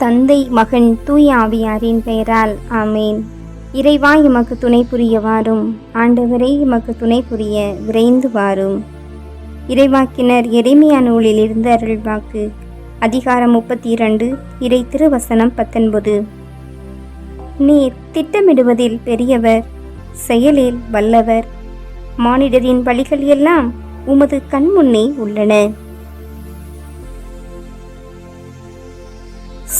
தந்தை மகன் தூய் ஆவியாரின் பெயரால் ஆமேன். இறைவா எமக்கு துணை புரிய வாரும். ஆண்டவரே எமக்கு துணை புரிய விரைந்து வாரும். இறைவாக்கினர் எளிமையா நூலிலிருந்து அருள்வாக்கு அதிகாரம் முப்பத்தி இரண்டு இறை திருவசனம் பத்தொன்பது. நீர் திட்டமிடுவதில் பெரியவர் செயலில் வல்லவர். மானிடரின் வழிகள் எல்லாம் உமது கண்முன்னே உள்ளன.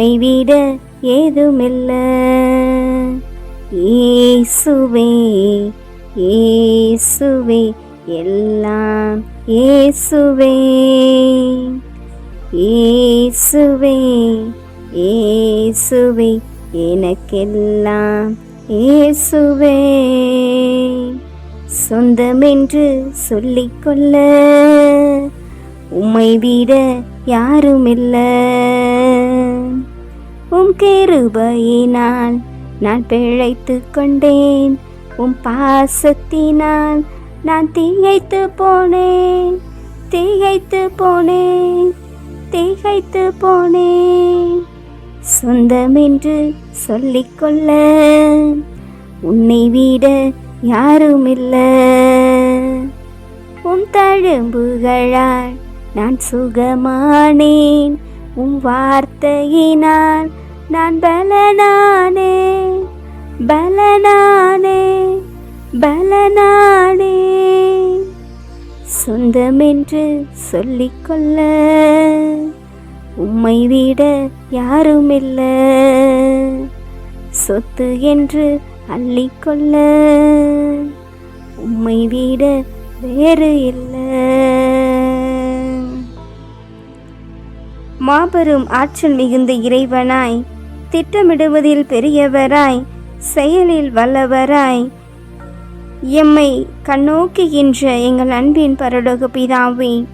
உம்மை விட ஏதுமில்ல ஏசுவே ஏசுவே எல்லாம் ஏசுவே ஏசுவே ஏசுவே எனக்கெல்லாம் ஏசுவே சொந்தமென்று சொல்லிக்கொள்ள உம்மை விட யாருமில்ல. உம் கிருபையினால் நான் பிழைத்து கொண்டேன். உம் பாசத்தினால் நான் திகைத்து போனேன். திகைத்து போனேன். திகைத்து போனேன். சொந்தம் என்று சொல்லிக்கொள்ள உன்னை விட யாருமில்ல. உம் தழும்புகளால் நான் சுகமானேன். உம் வார்த்தையினால் நான் பலனானே பலனானே பலனானே. சொந்தமென்று சொல்லிக்கொள்ள உம்மை விட யாருமில்ல. சொத்து என்று அள்ளிக்கொள்ள உம்மை விட வேறு இல்லை. மாபெரும் ஆற்றல் மிகுந்த இறைவனாய். திட்டமிடுவதில் பெரியவராய் செயலில் வல்லவராய். எம்மை கண்ணோக்குகின்ற எங்கள் அன்பின் பரலோக பிதாவே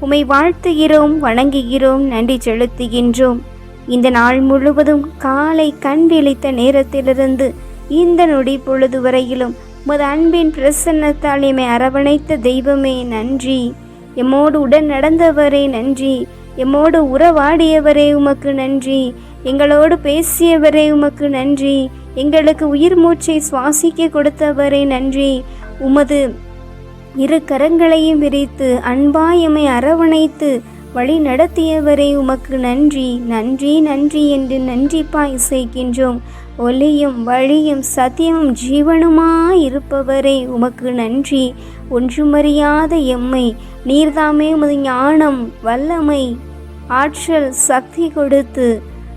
உமை வாழ்த்துகிறோம் வணங்குகிறோம் நன்றி செலுத்துகின்றோம். இந்த நாள் முழுவதும் காலை கண் விழித்த நேரத்திலிருந்து இந்த நொடி பொழுது வரையிலும் உமது அன்பின் பிரசன்னத்தால் எம்மை அரவணைத்த தெய்வமே நன்றி. எம்மோடு உடன் நடந்தவரே நன்றி. எம்மோடு உறவாடியவரே உமக்கு நன்றி. எங்களோடு பேசியவரே உமக்கு நன்றி. எங்களுக்கு உயிர் மூச்சை சுவாசிக்க கொடுத்தவரே நன்றி. உமது இரு கரங்களையும் விரித்து அன்பாயமை அரவணைத்து வழி நடத்தியவரே உமக்கு நன்றி. நன்றி நன்றி என்று நன்றிப்பாய் இசைக்கின்றோம். ஒலியும் வழியும் சத்தியமும் ஜீவனுமாயிருப்பவரே உமக்கு நன்றி. ஒன்றுமறியாத எம்மை நீர்தாமே உமது ஞானம் வல்லமை ஆற்றல் சக்தி கொடுத்து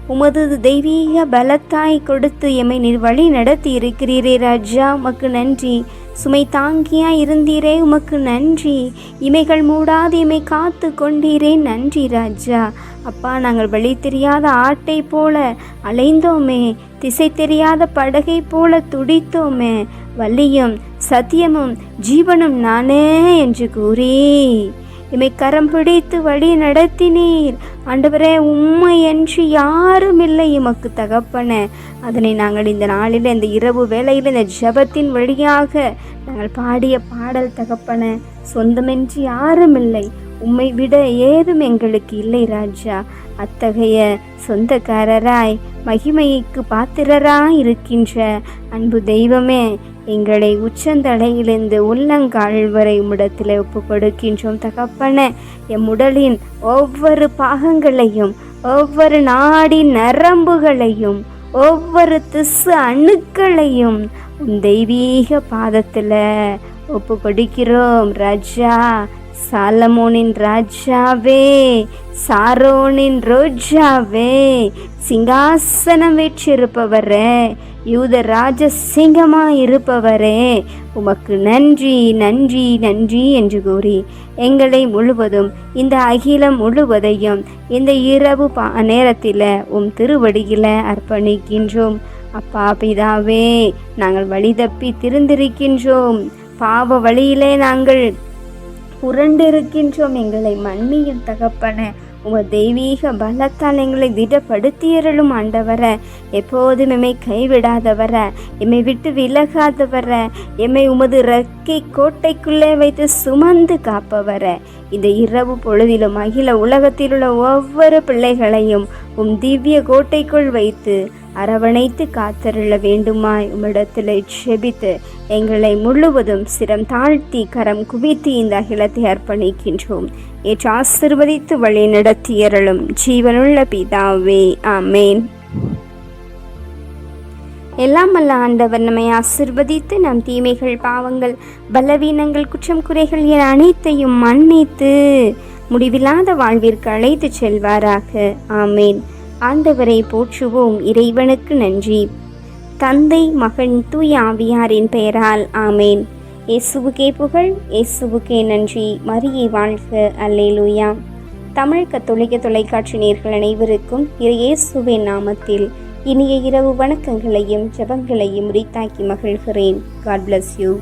உமது தெய்வீக பலத்தாய் கொடுத்து எம்மை நீர் வழி நடத்தி இருக்கிறீரே ராஜா உமக்கு நன்றி. சுமை தாங்கியா இருந்தீரே உமக்கு நன்றி. இமைகள் மூடாது இமை காத்து கொண்டீரே நன்றி ராஜா. அப்பா நாங்கள் வழி தெரியாத ஆட்டை போல அலைந்தோமே. திசை தெரியாத படகை போல துடித்தோமே. வள்ளியும் சத்தியமும் ஜீவனும் நானே என்று கூறி. இமை கரம் பிடித்து வழி நடத்தினீர். ஆண்டவரே உண்மை என்று யாரும் இல்லை எமக்கு தகப்பன. அதனை நாங்கள் இந்த நாளில் இந்த இரவு வேளையில் இந்த ஜெபத்தின் வழியாக நாங்கள் பாடிய பாடல் தகப்பன. சொந்தமென்று யாரும் இல்லை உம்மை விட ஏதும் எங்களுக்கு இல்லை ராஜா. அத்தகைய சொந்தக்காரராய் மகிமைக்கு பாத்திரராய் இருக்கின்ற அன்பு தெய்வமே எங்களை உச்சந்தலையிலிருந்து உள்ளங்கால் வரை உம்மிடத்தில் ஒப்பு கொடுக்கின்றோம் தகப்பன. எம் உடலின் ஒவ்வொரு பாகங்களையும் ஒவ்வொரு நாடின் நரம்புகளையும் ஒவ்வொரு திசு அணுக்களையும் உன் தெய்வீக பாதத்தில் ஒப்பு கொடுக்கிறோம் ராஜா. சாலமோனின் ராஜாவே சாரோனின் ரோஜாவே சிங்காசனம் வீற்றிருப்பவரே யூத ராஜ இருப்பவரே உமக்கு நன்றி நன்றி நன்றி என்று கூறி எங்களை முழுவதும் இந்த அகிலம் முழுவதையும் இந்த இரவு பா நேரத்தில் உம் திருவடியில் அர்ப்பணிக்கின்றோம். அப்பா பிதாவே நாங்கள் வழி தப்பி திருந்திருக்கின்றோம். பாவ வழியிலே நாங்கள் புரண்டிருக்கின்றோம். எங்களை மண்ணியின் தகப்பன. உம தெய்வீக பலத்தால் எங்களை திடப்படுத்தியருளும் ஆண்டவர. எப்போதும் எம்மை கைவிடாதவர. எம்மை விட்டு விலகாதவர. எம்மை உமது ரக்கை கோட்டைக்குள்ளே வைத்து சுமந்து காப்பவர. இந்த இரவு பொழுதிலும் அகில உலகத்தில் உள்ள ஒவ்வொரு பிள்ளைகளையும் உம் திவ்ய கோட்டைக்குள் வைத்து அரவணைத்து காத்தருள வேண்டுமாய் உம்மிடத்தில் செபித்து எங்களை முழுவதும் சிரம் தாழ்த்தி கரம் குவித்து இந்த அகிலத்தை அர்ப்பணிக்கின்றோம். ஏற்று ஆசிர்வதித்து வழி நடத்தியருளும் ஜீவனுள்ள பிதாவே ஆமேன். எல்லாம் அல்ல ஆண்டவர் நம்மை ஆசிர்வதித்து நம் தீமைகள் பாவங்கள் பலவீனங்கள் குற்றம் குறைகள் என அனைத்தையும் மன்னித்து முடிவில்லாத வாழ்விற்கு அழைத்து செல்வாராக. ஆமேன். ஆண்டவரை போற்றுவோம் இறைவனுக்கு நன்றி. தந்தை மகன் தூய் ஆவியாரின் பெயரால் ஆமேன். இயேசுவுக்கே புகழ் இயேசுவுக்கே நன்றி. மரியை வாழ்க. அல்லேலூயா. தமிழ் கத்தோலிக்க தொலைக்காட்சி நேர்கள் அனைவருக்கும் இயேசுவின் நாமத்தில் இனிய இரவு வணக்கங்களையும் ஜெபங்களையும் உரித்தாக்கி மகிழ்கிறேன். God bless you